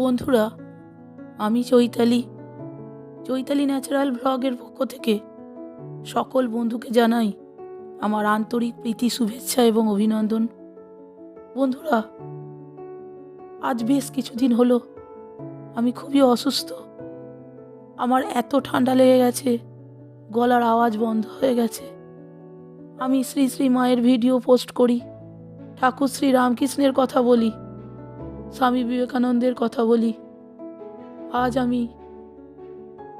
বন্ধুরা, আমি চৈতালি। চৈতালি ন্যাচারাল ব্লগের পক্ষ থেকে সকল বন্ধুকে জানাই আমার আন্তরিক প্রীতি, শুভেচ্ছা এবং অভিনন্দন। বন্ধুরা, আজ বেশ কিছুদিন হলো আমি খুবই অসুস্থ। আমার এত ঠান্ডা লেগে গেছে, গলার আওয়াজ বন্ধ হয়ে গেছে। আমি শ্রী শ্রী মায়ের ভিডিও পোস্ট করি, ঠাকুর শ্রী রামকৃষ্ণের কথা বলি। স্বামী বিবেকানন্দের কথা বলি। আজ আমি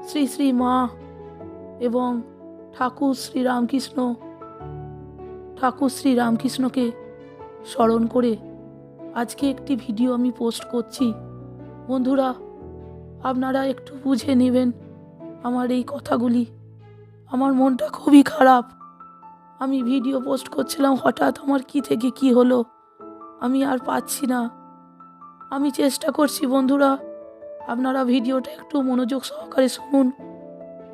শ্রী শ্রী মা এবং ঠাকুর শ্রী রামকৃষ্ণ, ঠাকুর শ্রী রামকৃষ্ণকে স্মরণ করে আজকে একটি ভিডিও আমি পোস্ট করছি। বন্ধুরা, আপনারা একটু বুঝে নেবেন আমার এই কথাগুলি। আমার মনটা খুবই খারাপ। আমি ভিডিও পোস্ট করছিলাম, হঠাৎ আমার কি থেকে কি হলো? আমি আর পাচ্ছি না। আমি চেষ্টা করছি বন্ধুরা। আপনারা ভিডিওটা একটু মনোযোগ সহকারে শুনুন।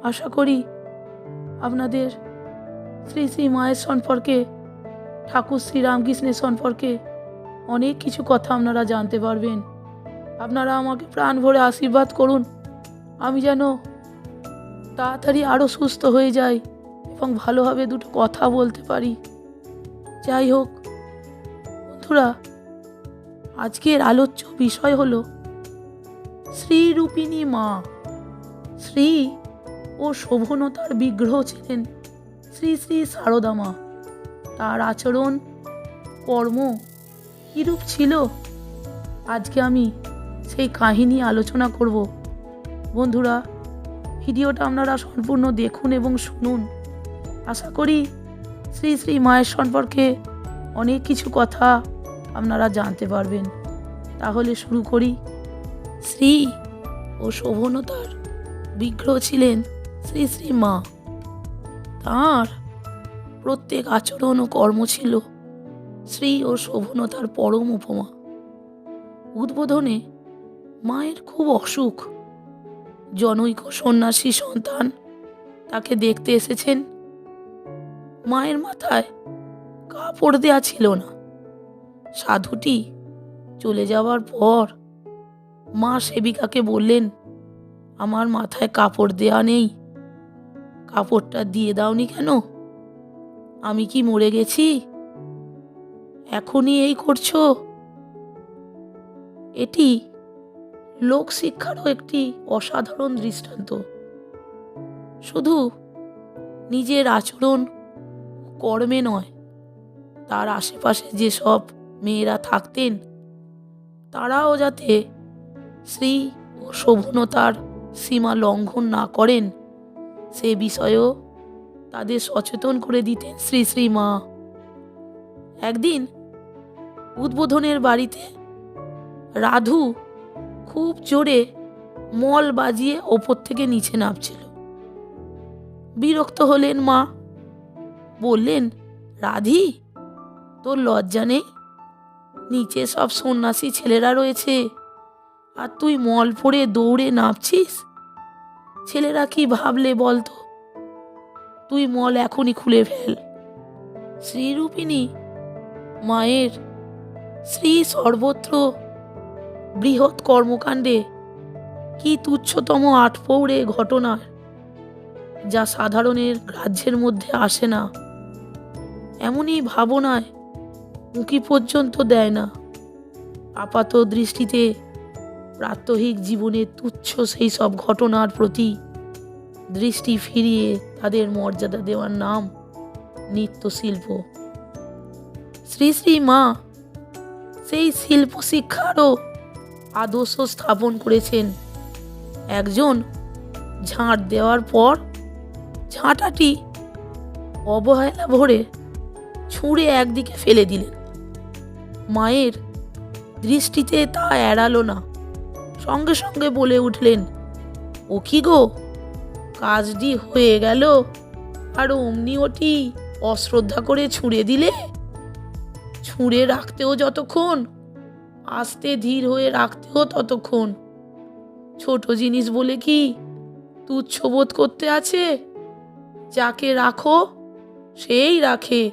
আশা করি আপনাদের শ্রী শ্রী মায়ের সম্পর্কে, ঠাকুর শ্রী রামকৃষ্ণের সম্পর্কে অনেক কিছু কথা আপনারা জানতে পারবেন। আপনারা আমাকে প্রাণ ভরে আশীর্বাদ করুন। আমি যেন তাড়াতাড়ি আরও সুস্থ হয়ে যাই এবং ভালোভাবে দুটো কথা বলতে পারি। যাই হোক, বন্ধুরা আজকের আলোচ্য বিষয় হল শ্রীরূপিণী মা। শ্রী ও শোভনতার বিগ্রহ ছিলেন শ্রী শ্রী সারদা মা। তার আচরণ কর্ম কীরূপ ছিল? আজকে আমি সেই কাহিনী আলোচনা করব। বন্ধুরা, ভিডিওটা আপনারা সম্পূর্ণ দেখুন এবং শুনুন। আশা করি শ্রী শ্রী মায়ের সম্পর্কে অনেক কিছু কথা আপনারা জানতে পারবেন। তাহলে শুরু করি। শ্রী ও শোভনতার বিগ্রহ ছিলেন শ্রী শ্রী মা। তাঁর প্রত্যেক আচরণ ও কর্ম ছিল শ্রী ও শোভনতার পরম উপমা। উদ্বোধনে মায়ের খুব অসুখ। জনৈক সন্ন্যাসী সন্তান তাকে দেখতে এসেছেন। মায়ের মাথায় কাপড় দেয়া ছিল না। সাধুটি চলে যাওয়ার পর মা সেবিকাকে বললেন, আমার মাথায় কাপড় দেয়া নেই। কাপড়টা দিয়ে দাওনি কেন? আমি কি মরে গেছি? এখনই এই করছ? এটি লোকশিক্ষারও একটি অসাধারণ দৃষ্টান্ত। শুধু নিজের আচরণ কর্মে নয়, তার আশেপাশে যেসব মেয়েরা থাকতেন। তারাও যাতে শ্রী ও শোভনতার সীমা লঙ্ঘন না করেন, সে বিষয়েও তাদের সচেতন করে দিতেন শ্রী শ্রী মা। একদিন উদ্বোধনের বাড়িতে রাধু খুব জোরে মল বাজিয়ে ওপর থেকে নিচে নামছিল। বিরক্ত হলেন মা। বললেন, রাধি, তোর লজ্জা নেই? নিচে সব সন্ন্যাসী ছেলেরা রয়েছে। আর তুই মল পরে দৌড়ে নামছিস? ছেলেরা কি ভাবলে বলতো? তুই মল এখনই খুলে ফেল। শ্রীরূপিণী, মায়ের শ্রী সর্বত্র বৃহৎ কর্মকাণ্ডে কি তুচ্ছতম আটপৌড়ে ঘটনার যা সাধারণের গ্রাহ্যের মধ্যে আসে না। এমনই ভাবনায় উঁকি পর্যন্ত দেয় না। আপাত দৃষ্টিতে প্রাত্যহিক জীবনে তুচ্ছ সেই সব ঘটনার প্রতি দৃষ্টি ফিরিয়ে তাদের মর্যাদা দেওয়ার নাম নৃত্যশিল্প। শ্রী শ্রী মা সেই শিল্প শিক্ষারও আদর্শ স্থাপন করেছেন। একজন ঝাঁট দেওয়ার পর ঝাঁটাটি অবহেলা ভরে ছুঁড়ে একদিকে ফেলে দিলেন। মায়ের দৃষ্টিতে তা এড়ালো না। সঙ্গে সঙ্গে বলে উঠলেন, ও কি গো? কাজটি হয়ে গেল। আর অমনি ওটি অশ্রদ্ধা করে ছুঁড়ে দিলে? ছুঁড়ে রাখতেও যতক্ষণ? আস্তে ধীর হয়ে রাখতেও ততক্ষণ? ছোট জিনিস বলে কি তুচ্ছ বোধ করতে আছে? যাকে রাখো, সেই রাখে।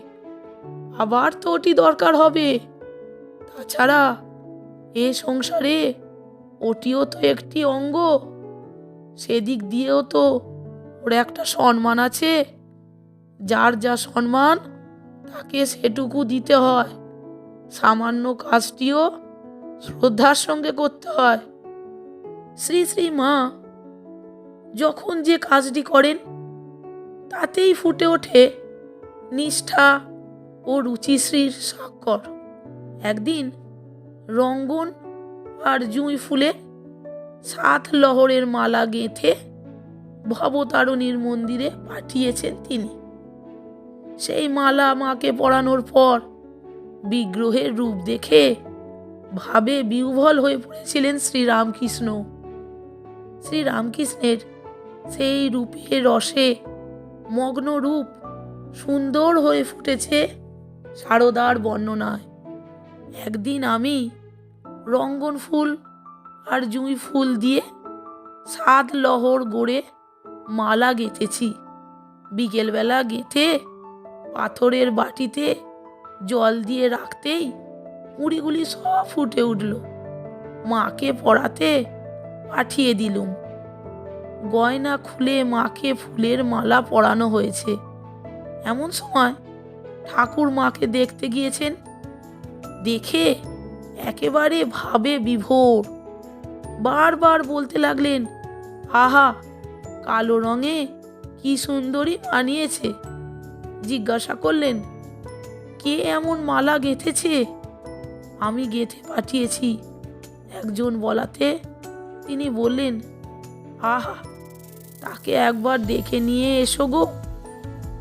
আবার তো ওটি দরকার হবে। তাছাড়া এ সংসারে ওটিও তো একটি অঙ্গ। সেদিক দিয়েও তো ওর একটা সম্মান আছে। যার যা সম্মান, তাকে সেটুকু দিতে হয়। সামান্য কাজটিও শ্রদ্ধার সঙ্গে করতে হয়। শ্রী শ্রী মা, যখন যে কাজটি করেন, তাতেই ফুটে ওঠে নিষ্ঠা ও রুচিশ্রীর স্বাক্ষর। একদিন রঙ্গন আর জুঁই ফুলে সাত লহরের মালা গেঁথে ভবতারণীর মন্দিরে পাঠিয়েছেন তিনি। সেই মালা মাকে পরানোর পর বিগ্রহের রূপ দেখে ভাবে বিহ্বল হয়ে পড়েছিলেন শ্রীরামকৃষ্ণ। শ্রীরামকৃষ্ণের সেই রূপের রসে মগ্ন রূপ সুন্দর হয়ে ফুটেছে সারদার বর্ণনায়। একদিন আমি রঙ্গন ফুল আর জুঁই ফুল দিয়ে সাত লহর গড়ে মালা গেঁথেছি। বিকেলবেলা গেঁথে পাথরের বাটিতে জল দিয়ে রাখতেই মুড়িগুলি সব ফুটে উঠল। মাকে পড়াতে পাঠিয়ে দিলুম। গয়না খুলে মাকে ফুলের মালা পরানো হয়েছে। এমন সময় ঠাকুর মাকে দেখতে গিয়েছেন দেখে একেবারে ভাবে বিভোর। বারবার বলতে লাগলেন, আহা, কালো রঙে কি সুন্দরী আনিয়েছে জিজ্ঞাসা করলেন, কে এমন মালা গেঁথেছে? আমি গেঁথে পাঠিয়েছি। একজন বলাতে তিনি বললেন, আহা, তাকে একবার দেখে নিয়ে এসো গো।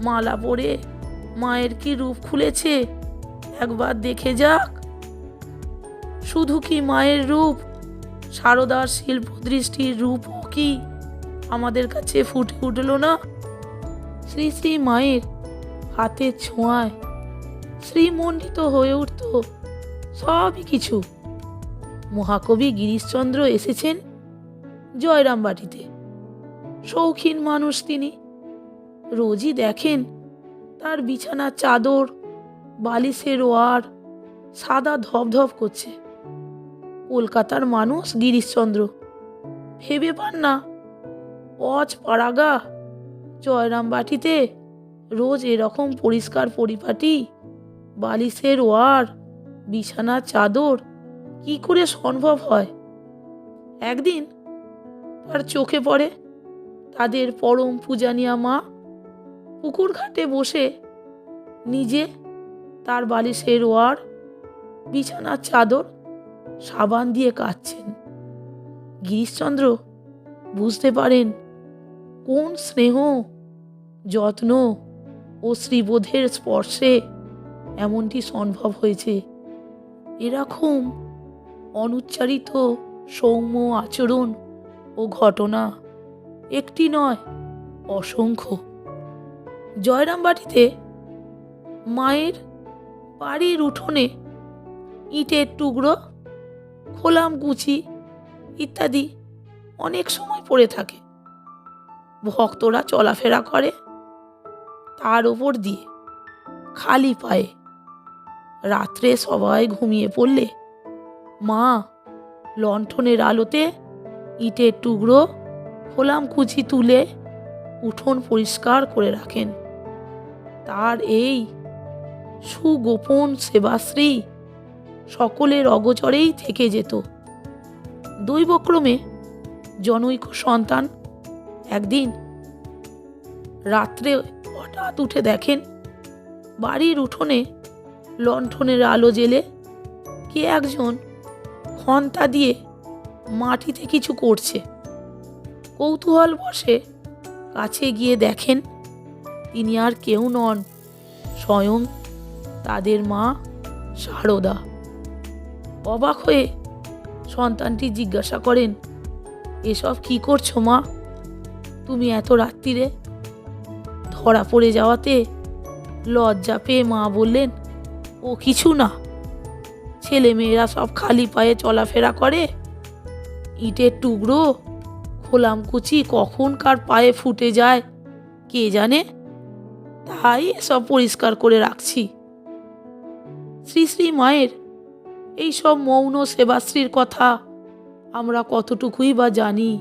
মালা পরে মায়ের কি রূপ খুলেছে? একবার দেখে যাক। শুধু কি মায়ের রূপ? সারদার শিল্প দৃষ্টির রূপও কি আমাদের কাছে ফুটে উঠল না? শ্রী শ্রী মায়ের হাতের ছোঁয়ায় শ্রীমণ্ডিত হয়ে উঠত সবই কিছু। মহাকবি গিরিশচন্দ্র এসেছেন জয়রামবাটিতে শৌখিন মানুষ তিনি। রোজই দেখেন তার বিছানার চাদর বালিশের ওয়ার সাদা ধপধপ করছে। কলকাতার মানুষ গিরিশচন্দ্র, ভেবে পান না। অজ পাড়াগা জয়রামবাটিতে রোজ এরকম পরিষ্কার পরিপাটি, বালিশের ওয়ার, বিছানার চাদর, কি করে সম্ভব হয়? একদিন তার চোখে পড়ে তাদের পরম পূজানিয়া মা পুকুর ঘাটে বসে নিজে তার বালিশের ওয়ার, বিছানার চাদর, সাবান দিয়ে কাচ্ছেন গিরিশচন্দ্র বুঝতে পারেন কোন স্নেহ, যত্ন ও শ্রীবোধের স্পর্শে এমনটি সম্ভব হয়েছে। এরকম অনুচ্চারিত সৌম্য আচরণ ও ঘটনা একটি নয়, অসংখ্য। জয়রামবাটিতে মায়ের বাড়ির উঠোনে। ইটের টুকরো, খোলাম কুচি ইত্যাদি অনেক সময় পড়ে থাকে। ভক্তরা চলাফেরা করে তার ওপর দিয়ে, খালি পায়ে। রাত্রে সবাই ঘুমিয়ে পড়লে, মা লণ্ঠনের আলোতে ইটের টুকরো, খোলাম কুচি তুলে উঠোন পরিষ্কার করে রাখেন। তার এই সুগোপন সেবাশ্রী সকলের অগচরেই থেকে যেত। দৈবক্রমে জনৈক সন্তান একদিন রাত্রে হঠাৎ উঠে দেখেন, বাড়ির উঠোনে লণ্ঠনের আলো জেলে কে একজন খন্তা দিয়ে মাটিতে কিছু করছে। কৌতূহল বসে কাছে গিয়ে দেখেন, তিনি আর কেউ নন, স্বয়ং তাদের মা সারদা অবাক হয়ে সন্তানটি জিজ্ঞাসা করেন, এসব কি করছ মা? তুমি এত রাত্রিরে ধরা পড়ে যাওয়াতে লজ্জা পেয়ে মা বললেন, ও কিছু না। ছেলে মেয়েরা সব খালি পায়ে চলাফেরা করে। ইটের টুকরো খোলাম কুচি কখন কার পায়ে ফুটে যায় কে জানে? তাই এসব পরিষ্কার করে রাখছি। শ্রী শ্রী মায়ের এই সব মৌন সেবাশ্রীর কথা আমরা কতটুকুই বা জানি।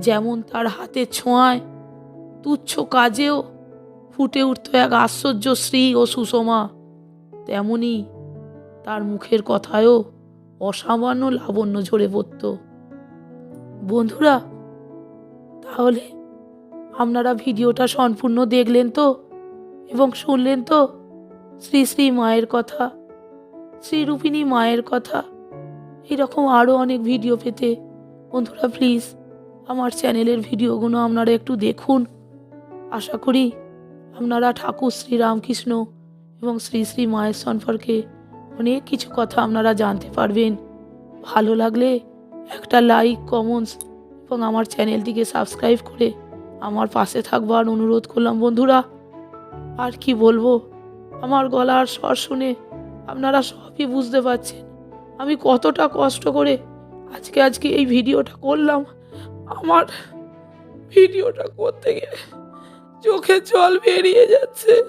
যেমন তার হাতের ছোঁয়ায় তুচ্ছ কাজেও ফুটে উঠত এক আশ্চর্য শ্রী ও সুষমা। তেমনি তার মুখের কথায়ও অসামান্য লাবণ্য ঝরে পড়ত। বন্ধুরা, তাহলে আপনারা ভিডিওটা সম্পূর্ণ দেখলেন তো এবং শুনলেন তো? শ্রী শ্রী মায়ের কথা শ্রীরূপিণী মায়ের কথা। এরকম আরও অনেক ভিডিও পেতে বন্ধুরা প্লিজ আমার চ্যানেলের ভিডিওগুলো আপনারা একটু দেখুন। আশা করি আপনারা ঠাকুর শ্রী রামকৃষ্ণ এবং শ্রী শ্রী মায়ের সম্পর্কে অনেক কিছু কথা আপনারা জানতে পারবেন। ভালো লাগলে একটা লাইক কমেন্টস এবং আমার চ্যানেলটিকে সাবস্ক্রাইব করে আমার পাশে থাকবার অনুরোধ করলাম বন্ধুরা। আর কি বলব? আমার গলার স্বর শুনে আপনারা সবই বুঝতে পারছেন। আমি কতটা কষ্ট করে আজকে আজকে এই ভিডিওটা করলাম। আমার ভিডিওটা করতে গিয়ে চোখে জল বেরিয়ে যাচ্ছে।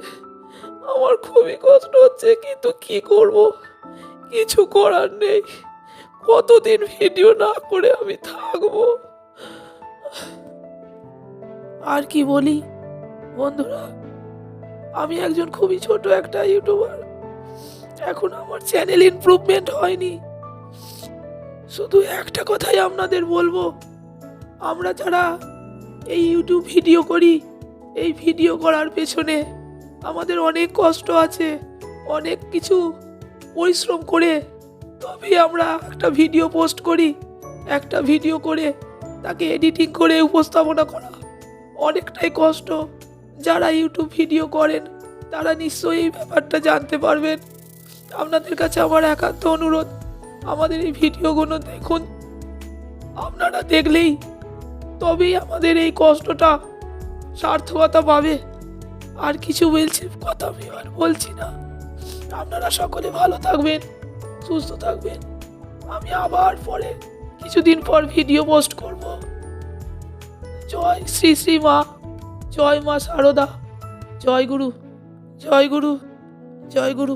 আমার খুবই কষ্ট হচ্ছে, কিন্তু কি করব? কিছু করার নেই। কতদিন ভিডিও না করে আমি থাকব? আর কি বলি? বন্ধুরা আমি একজন খুবই ছোট একটা ইউটিউবার। এখন আমার চ্যানেল ইমপ্রুভমেন্ট হয়নি। শুধু একটা কথাই আপনাদের বলব। আমরা যারা এই ইউটিউব ভিডিও করি, এই ভিডিও করার পেছনে আমাদের অনেক কষ্ট আছে, অনেক কিছু পরিশ্রম করে তবেই আমরা একটা ভিডিও পোস্ট করি, একটা ভিডিও করে তাকে এডিটিং করে উপস্থাপনা করা অনেকটাই কষ্ট। যারা ইউটিউব ভিডিও করেন, তারা নিশ্চয়ই এই ব্যাপারটা জানতে পারবেন। আপনাদের কাছে আমার একান্ত অনুরোধ, আমাদের এই ভিডিওগুলো দেখুন। আপনারা দেখলেই তবেই আমাদের এই কষ্টটা সার্থকতা পাবে। আর কিছু বলছি, কথা আমি আর বলছি না। আপনারা সকলে ভালো থাকবেন, সুস্থ থাকবেন। আমি আবার পরে কিছুদিন পর ভিডিও পোস্ট করব। জয় শ্রী শ্রী মা। জয় মা সারদা। জয় গুরু জয় গুরু জয় গুরু।